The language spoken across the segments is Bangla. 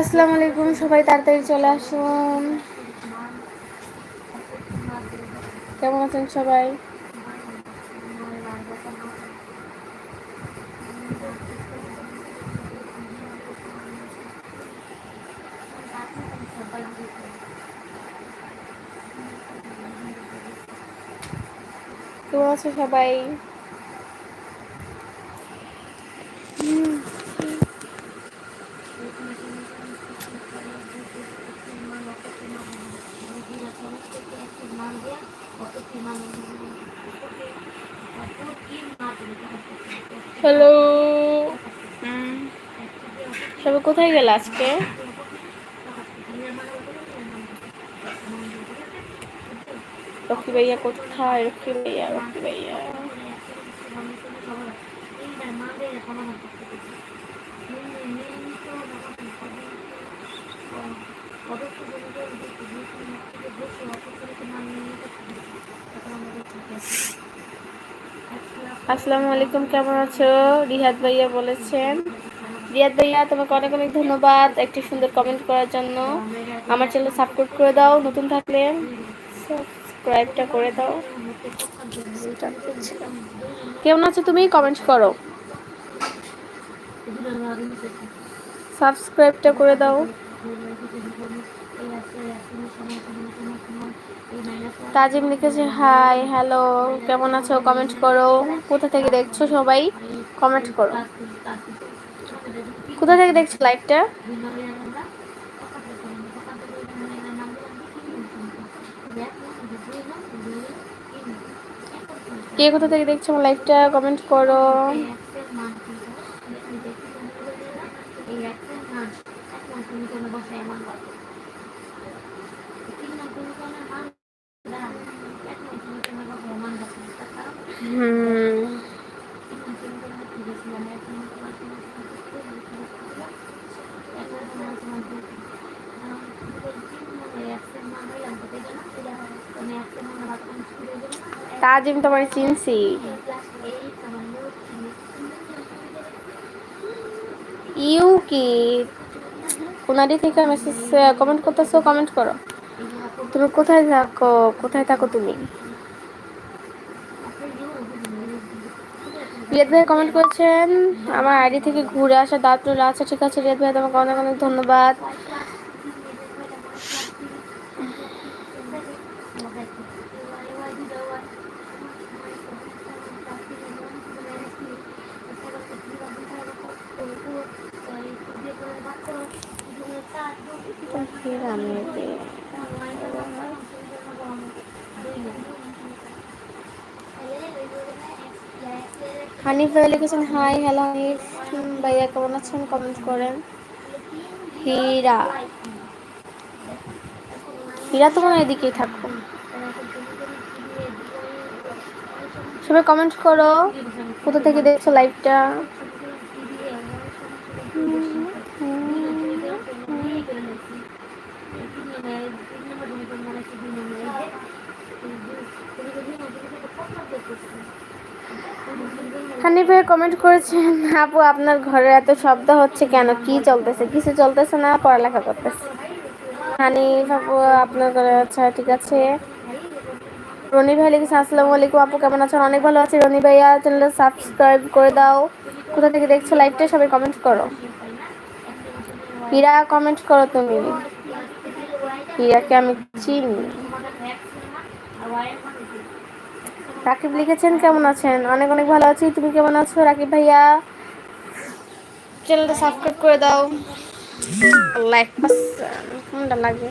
আসসালামু আলাইকুম সবাই তাড়াতাড়ি চলে আসুন। কেমন আছেন সবাই? কেমন আছো সবাই হ্যালো সবাই কোথায় গেল আজকে? রকি ভাইয়া কোথায়? রকি ভাইয়া রকি ভাইয়া। আসসালামু আলাইকুম, কেমন আছো? রিহাদ ভাইয়া বলেছেন। রিয়াদ ভাইয়া, তোমাকে অনেক অনেক ধন্যবাদ একটি সুন্দর কমেন্ট করার জন্য। আমার চ্যানেল সাপোর্ট করে দাও, নতুন থাকলে সাবস্ক্রাইবটা করে দাও। কেমন আছো তুমি? কমেন্ট করো। সাবস্ক্রাইবটা করে দাও। তাজিম লিখেছে হাই হ্যালো কেমন আছো? কমেন্ট করো। কোথা থেকে দেখছ সবাই? কমেন্ট করো। কোথা থেকে দেখছ লাইভটা? কে কোথা থেকে দেখছ আমার লাইভটা? কমেন্ট করো। তাজিম তোমার চিনছি। ইউ কি? কোনারি থেকে মেসেজ কমেন্ট করতেছো কমেন্ট করো। তুমি কোথায় থাকো? কোথায় থাকো তুমি? রিয়াদ ভাই কমেন্ট করেছেন, আমার আইডি থেকে ঘুরে আসা দাঁত আচ্ছা ঠিক আছে, রিয়াদ ভাই, তোমাকে অনেক অনেক ধন্যবাদ। হানিফ ভাই লিখেছেন, হাই, হ্যালো হানিফ। ভাইয়া কেমন আছেন? কমেন্ট করেন। হীরা। হীরা তোমার এদিকেই থাকো সবাই কমেন্ট করো। কোথা থেকে দেখছ লাইভটা? হানি ভাই কমেন্ট করেছেন, আপু, আপনার ঘরে এত শব্দ হচ্ছে কেন? কি চলতেছে? কিছু চলতেছে না? পড়ালেখা করতেছে। হানি আপু, আপনার ঘরে আচ্ছা ঠিক আছে। রনি ভাই লিখেছে, আসসালামু আলাইকুম আপু, কেমন আছেন? অনেক ভালো আছি। রনি ভাইয়া চ্যানেলটা সাবস্ক্রাইব করে দাও। কোথা থেকে দেখছ লাইভটা সবাই কমেন্ট করো। হীরা কমেন্ট করো তুমি। হীরাকে আমি চিনি। রাকিব লিখেছেন, কেমন আছেন? অনেক অনেক ভালো আছি। তুমি কেমন আছো রাকিব ভাইয়া? চ্যানেলটা সাবস্ক্রাইব করে দাও। লাইক কোনটা লাগে?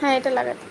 হ্যাঁ এটা লাগাতে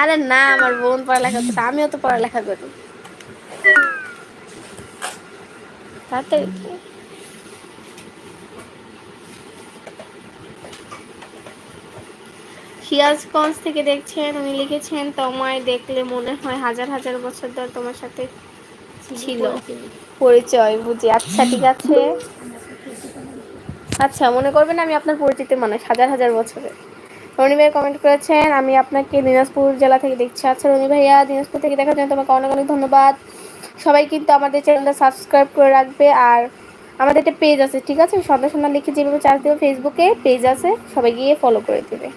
আরে না, আমার বোন পড়ালেখা করছে, আমিও তো পড়ালেখা করি। তাড়াতাড়ি সিরাজগঞ্জ থেকে দেখছেন, উনি লিখেছেন, তোমায় দেখলে মনে হয় হাজার হাজার বছর ধরে তোমার সাথে ছিল। পরিচয় বুঝি। আচ্ছা ঠিক আছে। আচ্ছা মনে করবেন আমি আপনার পরিচিত মানুষ, হাজার হাজার বছরের রনি ভাই কমেন্ট করেছেন, আমি আপনাকে দিনাজপুর জেলা থেকে দেখছি। আচ্ছা রনি ভাইয়া, দিনাজপুর থেকে দেখার জন্য তোমাকে অনেক অনেক ধন্যবাদ। সবাই কিন্তু আমাদের চ্যানেলটা সাবস্ক্রাইব করে রাখবে আর আমাদের একটা পেজ আছে, ঠিক আছে? সন্ধ্যা সন্ধ্যা লিখে যেভাবে চার্জ দেবে ফেসবুকে পেজ আছে, সবাই গিয়ে ফলো করে দেবে।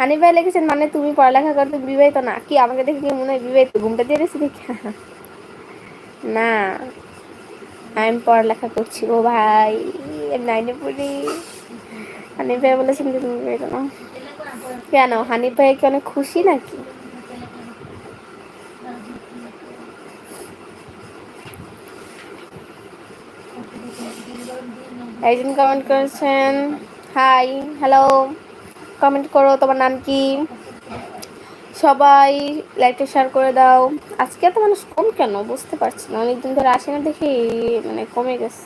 হানি ভাই লিখেছেন মানে তুমি পড়ালেখা করতে বিবাহিত না। কি আমাকে দেখে কি মনে হয় বিবাহিত? ঘুমটা দিয়ে রেছি দেখে না, আমি পড়ালেখা করছি ও ভাই নাইনে পড়ি। হানিফ ভাই বলেছেন যে তুমি বিবাহিত না। কেন? হানিফ ভাই কি অনেক খুশি নাকি? একজন কমেন্ট করেছেন হাই হ্যালো কমেন্ট করো, তোমার নাম কি? সবাই লাইকটা শেয়ার করে দাও। আজকে এত মানুষ কম কেন? বুঝতে পারছি না। অনেকদিন ধরে আসে না দেখি মানে কমে গেছে।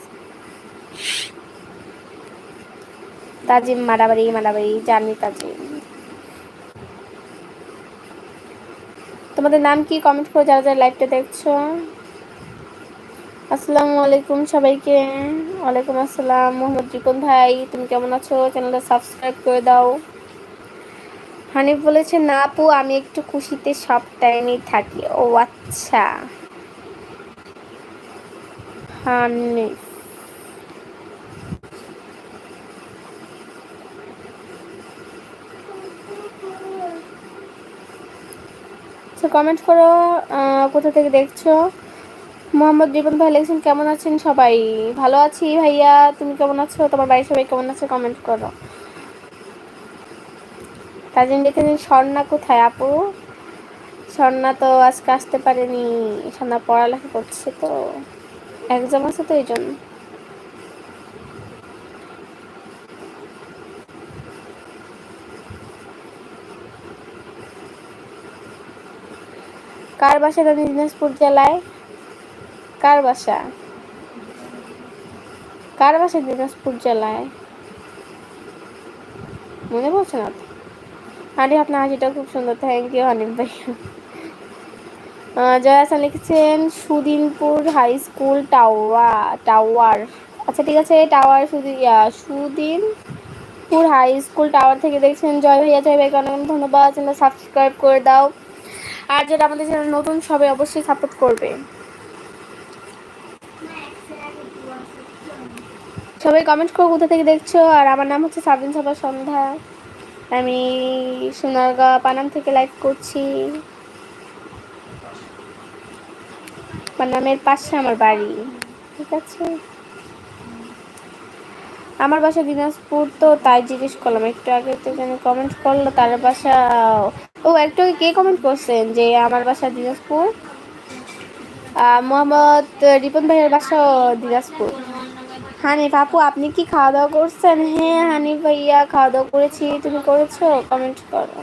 তাজিম মারাবাড়ি মারাবাড়ি জানি তাজিম। তোমাদের নাম কি? কমেন্ট করে, যারা যারা লাইভটা দেখছ। আসসালামু আলাইকুম সবাইকে। ওয়ালাইকুম আসসালাম। মোহাম্মদ রিপন ভাই, তুমি কেমন আছো? চ্যানেলটা সাবস্ক্রাইব করে দাও। হানিফ বলেছে, না আপু, আমি একটু খুশিতে সব টাইমেই থাকি। ও আচ্ছা। হানিফ কমেন্ট করো কোথা থেকে দেখছ? মোহাম্মদ রিপন ভাই লিখছেন, কেমন আছেন সবাই? ভালো আছি ভাইয়া, তুমি কেমন আছো? তোমার বাড়ির সবাই কেমন আছে? কমেন্ট করো। তাজিম লিখেছেন স্বর্ণা কোথায় আপু? স্বর্ণা তো আজকে আসতে পারেনি, স্বর্ণা পড়ালেখা করছে তো। এক্সাম আছে তো এই জন্য। কার বাসা দিনাজপুর জেলায়? কার বাসা? কার বাসা দিনাজপুর জেলায়? মনে পড়ছে না আরে আপনার হাসিটা খুব সুন্দর। থ্যাংক ইউ অনিক ভাই। জয়া হাসান লিখেছেন, Sudinpur high school tower tower আচ্ছা ঠিক আছে টাওয়ার সুদিন সুদিনপুর হাই স্কুল টাওয়ার থেকে দেখছেন জয় ভাইয়া। জয় ভাইকে অনেক ধন্যবাদ। চ্যানেল সাবস্ক্রাইব করে দাও। আর যেটা আমাদের চ্যানেল নতুন, সবাই অবশ্যই সাপোর্ট করবে। সবাই কমেন্ট করো কোথা থেকে দেখছ। আর আমার নাম হচ্ছে সাবিন সভা সন্ধ্যা। আমি সোনারগাঁ, পানাম থেকে লাইভ করছি। পানামের পাশে আমার বাড়ি, ঠিক আছে? আমার বাসা দিনাজপুর তো, তাই জিজ্ঞেস করলাম, একটু আগে তো যেন কমেন্ট করল, তার বাসা, ও একটু আগে কে কমেন্ট করছেন যে আমার বাসা দিনাজপুর? মোহাম্মদ রিপন ভাইয়ের বাসা দিনাজপুর। হানিফ আপু আপনি কি খাওয়া দাওয়া করছেন? হ্যাঁ হানিফ ভাইয়া খাওয়া দাওয়া করেছি। তুমি করেছ? কমেন্ট করো।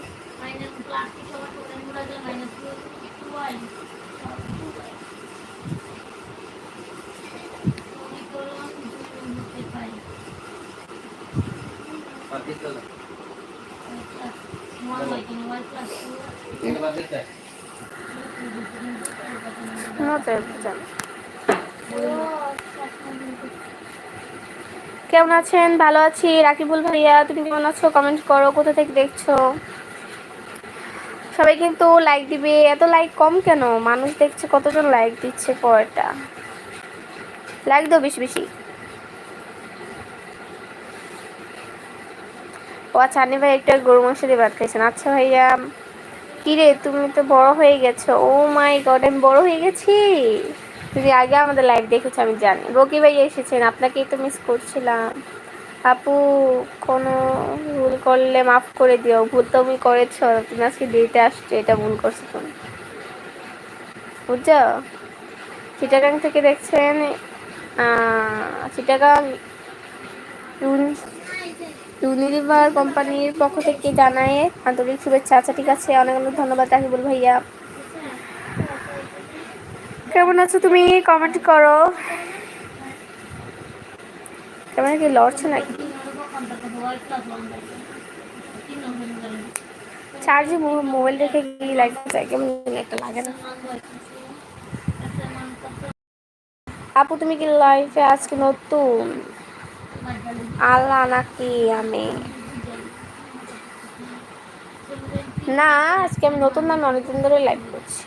কেমন আছেন? ভালো আছি। রাকিবুল ভাইয়া, তুমি কেমন আছো? কমেন্ট করো, কোথা থেকে দেখছ? সবাই কিন্তু লাইক দিবে। এত লাইক কম কেন? মানুষ দেখছে কতজন লাইক দিচ্ছে পরটা। লাইক দাও বেশি বেশি। ও আচ্ছা আনি ভাই একটা গরু মাংস দিয়ে ভাত খাইছেন। আচ্ছা ভাইয়া, কিরে, তুমি তো বড় হয়ে গেছো। ও মাই গড আমি বড় হয়ে গেছি। তুমি আগে আমাদের লাইভ দেখেছ, আমি জানি। রকি ভাই এসেছেন আপনাকেই তো মিস করছিলাম। আপু, কোনো ভুল করলে মাফ করে দিও। ভুল তুমি করেছ, তুমি আজকে দিতে আসছো, এটা ভুল করছ তুমি। বুঝছ? চিটাগাং থেকে দেখছেন চিটাগাং ইউনিলিভার কোম্পানির পক্ষ থেকে জানায় আন্তরিক শুভেচ্ছা। আচ্ছা ঠিক আছে, অনেক অনেক ধন্যবাদ রাকিবুল ভাইয়া। কেমন আছো তুমি? কমেন্ট করো। কেমন কি লড়ছো নাকি? চার্জে মোবাইল রেখে গিয়ে লাইট যায়? কেমন একটা লাগে না। আপু, তুমি কি লাইফে আজকে নতুন? আল্লাহ নাকি আমি। না, আজকে আমি নতুন না অনেকদিন ধরে লাইভ করছি।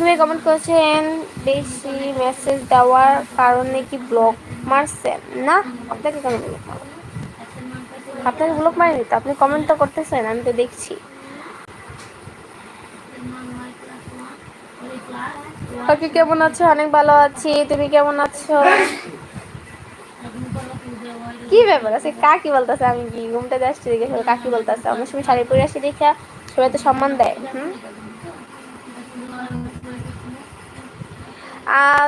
তুমি কমেন্ট করেছেন বেশি মেসেজ দেওয়ার কারণে কি ব্লক মারছেন? না আপনাকে কেন ব্লক মারব? আপনাকে ব্লক মারিনি তো আপনি কমেন্ট তো করতেছেন আমি তো দেখছি। ওকে কেমন আছো? অনেক ভালো আছি তুমি কেমন আছো? কি ব্যাপার? আছে কাকি বলতেছে আমি কি ঘুমতে আসছি দেখে কাকি বলতেছে অনেক সময় শাড়ি পরে আসি দেখে সবাই তো সম্মান দেয় হুম?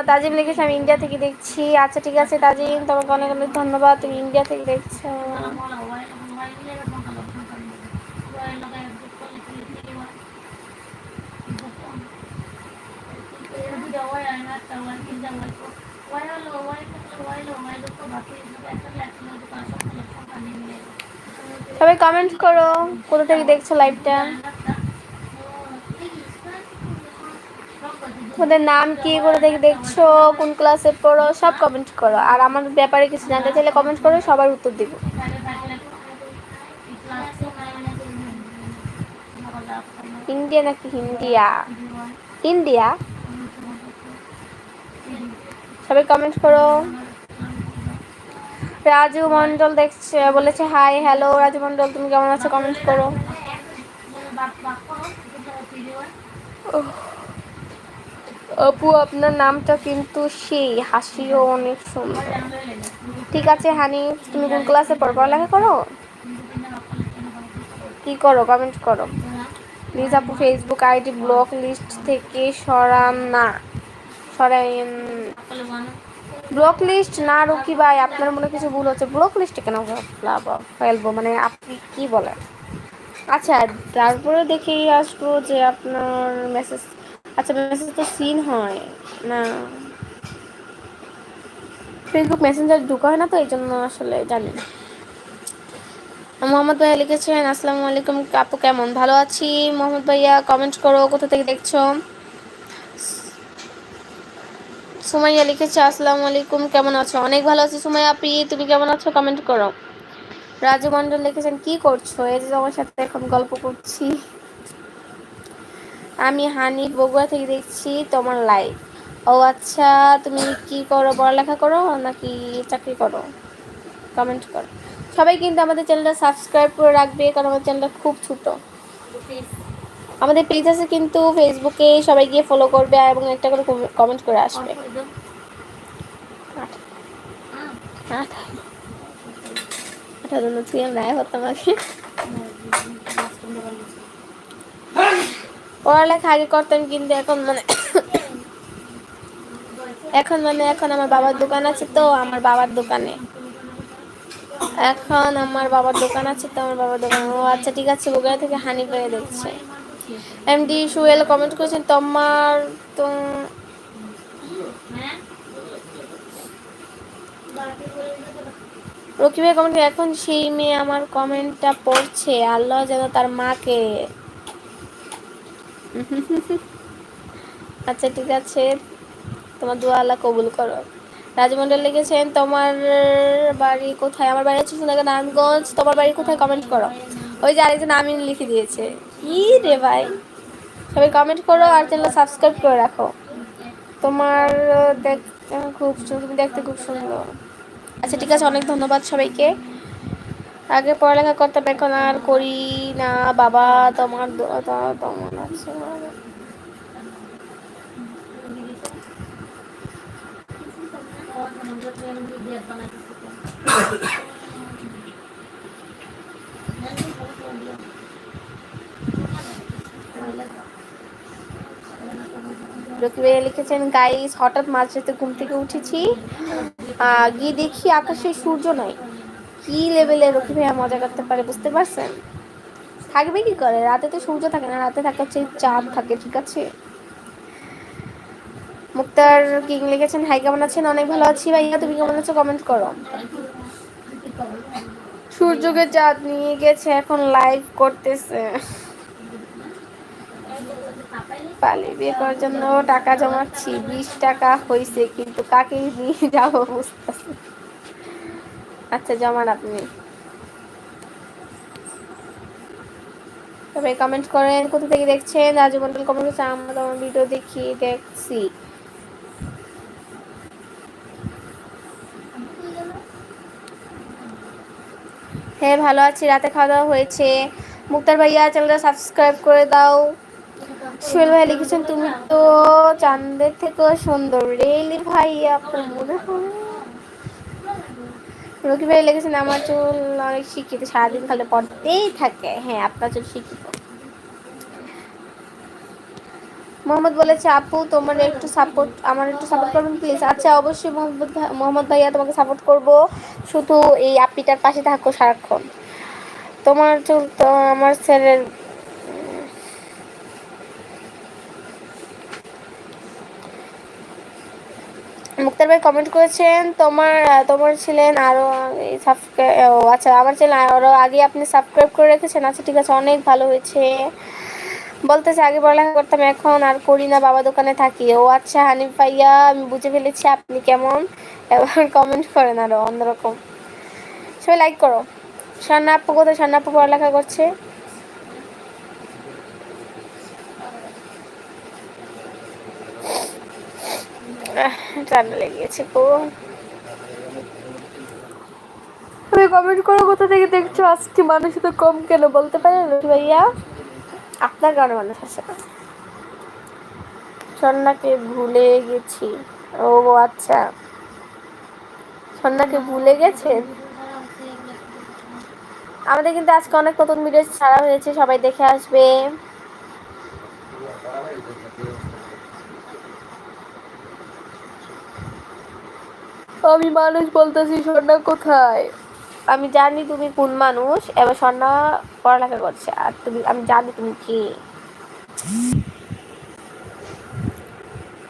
তাজিম লিখেছে আমি ইন্ডিয়া থেকে দেখছি। আচ্ছা ঠিক আছে তাজিম তোমাকে অনেক অনেক ধন্যবাদ, তুমি ইন্ডিয়া থেকে দেখছ। সবাই কমেন্ট করো, কোথা থেকে দেখছ লাইভটা তোমাদের নাম কি করে দেখে দেখছ, কোন ক্লাসে পড়ো, সব কমেন্ট করো। আর আমার ব্যাপারে কিছু জানতে চাইলে কমেন্ট করো সবার উত্তর দিব। ইন্ডিয়া নাকি ইন্ডিয়া ইন্ডিয়া? সবাই কমেন্ট করো। রাজু মন্ডল দেখছে, বলেছে হাই হ্যালো রাজু মন্ডল তুমি কেমন আছো? কমেন্ট করো। আপু আপনার নামটা কিন্তু সেই, হাসিও অনেক সুন্দর। ঠিক আছে, হানি, তুমি কোন ক্লাসে পড়ো? পড়ালেখা করো? কি করো? কমেন্ট করো। প্লিজ আপু ফেসবুক আইডি ব্লক লিস্ট থেকে সরান না। সরাইন ব্লক লিস্ট না রুকি ভাই, আপনার মনে কিছু ভুল হচ্ছে? ব্লক লিস্টে কেন ফেলব? মানে আপনি কি বলেন? আচ্ছা তারপরে দেখেই আসব যে আপনার মেসেজ আচ্ছা মেসেজ তো সিন হয়, না। ফেসবুক মেসেঞ্জার ঢুকা হয় না তো, এই জন্য আসলে জানি না। মোহাম্মদ ভাইয়া লিখেছেন, আসসালামু আলাইকুম, আপু কেমন? ভালো আছি? মোহাম্মদ ভাইয়া কমেন্ট করো, কোথা থেকে দেখছ? সুমাইয়া লিখেছে, আসসালামু আলাইকুম, কেমন আছো? অনেক ভালো আছি সুমাইয়া আপি, তুমি কেমন আছো? কমেন্ট করো। রাজু মন্ডল লিখেছেন, কি করছ? এই যে তোমার সাথে এখন গল্প করছি। আমি হানি বগুড়া থেকে দেখছি তোমার লাইভ ও আচ্ছা তুমি কি করো পড়ালেখা করো নাকি চাকরি করো? কমেন্ট করো। সবাই কিন্তু আমাদের চ্যানেলটা সাবস্ক্রাইব করে রাখবে কারণ আমাদের চ্যানেলটা খুব ছোটো। আমাদের পেজ আছে কিন্তু ফেসবুকে সবাই গিয়ে ফলো করবে এবং একটা করে কমেন্ট করে আসবে। তুই আমি হতাম আগে পড়ালেখা আগে করতাম, কিন্তু এখন মানে এখন মানে এখন আমার বাবার দোকান আছে তো, আমার বাবার দোকানে। এখন আমার বাবার দোকান আছে তো, আমার বাবার দোকান। ও আচ্ছা ঠিক আছে বগুড়া থেকে হানি পেয়ে দেখছে। এমডি সুয়েল কমেন্ট করেছেন, তোমার তো রকিবের কমেন্ট এখন সেই মেয়ে আমার কমেন্টটা পড়ছে, আল্লাহ যেন তার মাকে আচ্ছা ঠিক আছে। তোমার দোয়া আল্লাহ কবুল করো। রাজমন্ডল লিখেছেন, তোমার বাড়ি কোথায়? আমার বাড়ি হচ্ছে সোনাগা নারায়ণগঞ্জ। তোমার বাড়ি কোথায় কমেন্ট করো। ওই যে আরেকজন আমি লিখে দিয়েছে। কি রে ভাই? সবাই কমেন্ট করো আর চ্যানেল সাবস্ক্রাইব করে রাখো। তোমার দেখ খুব তুমি দেখতে খুব সুন্দর। আচ্ছা ঠিক আছে, অনেক ধন্যবাদ সবাইকে। আগে পড়ালেখা করতাম, এখন আর করি না। বাবা তোমার তেমন আছে। লিখেছেন, গাইস, হঠাৎ মাঝরাতে ঘুম থেকে উঠেছি। গিয়ে দেখি আকাশে সূর্য নাই। কি লেভেলে রকি ভাইয়া মজা করতে পারে, বুঝতে পারছেন? থাকবে কি করে? রাতে তো সূর্য থাকে না, রাতে থাকে হচ্ছে চাঁদ থাকে, ঠিক আছে? মুক্তার কিং লিখেছেন, হাই, কেমন আছেন? অনেক ভালো আছি ভাইয়া, তুমি কেমন আছো? কমেন্ট করো। সূর্যকে চাঁদ নিয়ে গেছে, এখন লাইভ করতেছে। পালি বিয়ে করার জন্য টাকা জমাচ্ছি, বিশ টাকা হয়েছে কিন্তু কাকে নিয়ে যাব বুঝতেছি আচ্ছা জমান আপনি। তবে কমেন্ট করেন, কোথা থেকে দেখছেন? রাজু মন্ডল কমেন্ট করছে, আমরা আমার ভিডিও দেখি, দেখছি। হ্যাঁ ভালো আছি, রাতে খাওয়া দাওয়া হয়েছে। মুক্তার ভাইয়া চ্যানেলটা সাবস্ক্রাইব করে দাও। সোহেল ভাই লিখেছেন, তুমি তো চাঁদের থেকেও সুন্দর। রেলি ভাইয়া, আপনার মনে হয় রকি ভাই লিখেছেন আমার চুল অনেক শিক্ষিত, সারাদিন খালে পড়তেই থাকে। হ্যাঁ আপনার চুল শিক্ষিত। মোহাম্মদ বলেছে, আপু, তোমার একটু সাপোর্ট আমার একটু সাপোর্ট করবেন প্লিজ আচ্ছা অবশ্যই মোহাম্মদ মোহাম্মদ ভাইয়া তোমাকে সাপোর্ট করব। শুধু এই আপিটার পাশে থাকো সারাক্ষণ। তোমার চুল তো আমার ছেলের মুক্তার ভাই কমেন্ট করেছেন, তোমার তোমার ছিলেন আরও ও আচ্ছা আমার ছিলেন আরও আগে আপনি সাবস্ক্রাইব করে রেখেছেন আচ্ছা ঠিক আছে, অনেক ভালো হয়েছে। বলতেছে, আগে পড়ালেখা করতাম, এখন আর করি না, বাবা দোকানে থাকি। ও আচ্ছা হানিফ ভাইয়া, আমি বুঝে ফেলেছি, আপনি কেমন? এবার কমেন্ট করেন আরও অন্যরকম। সবাই লাইক করো। সান্না আপু কোথায়? সান্না আপু পড়ালেখা করছে। ঠান্ডা লেগেছে তো। তুমি কমেন্ট করো কোথা থেকে দেখছ? আজকে মানুষ তো কম কেন? বলতে পারেন ভাইয়া? আপনার কারণে মানুষ আসে না সন্নাকে ভুলে গেছি। ও আচ্ছা। সন্নাকে ভুলে গেছেন আমাদের কিন্তু আজকে অনেক নতুন ভিডিও ছাড়া হয়েছে। সবাই দেখে আসবে। আমি মানুষ বলতেছি, স্বর্ণা কোথায়? আমি জানি তুমি কোন মানুষ, এবার স্বর্ণা পড়ালেখা করছে, আর তুমি, আমি জানি তুমি কি।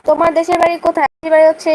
তোমার দেশের বাড়ি কোথায়? বাড়ি হচ্ছে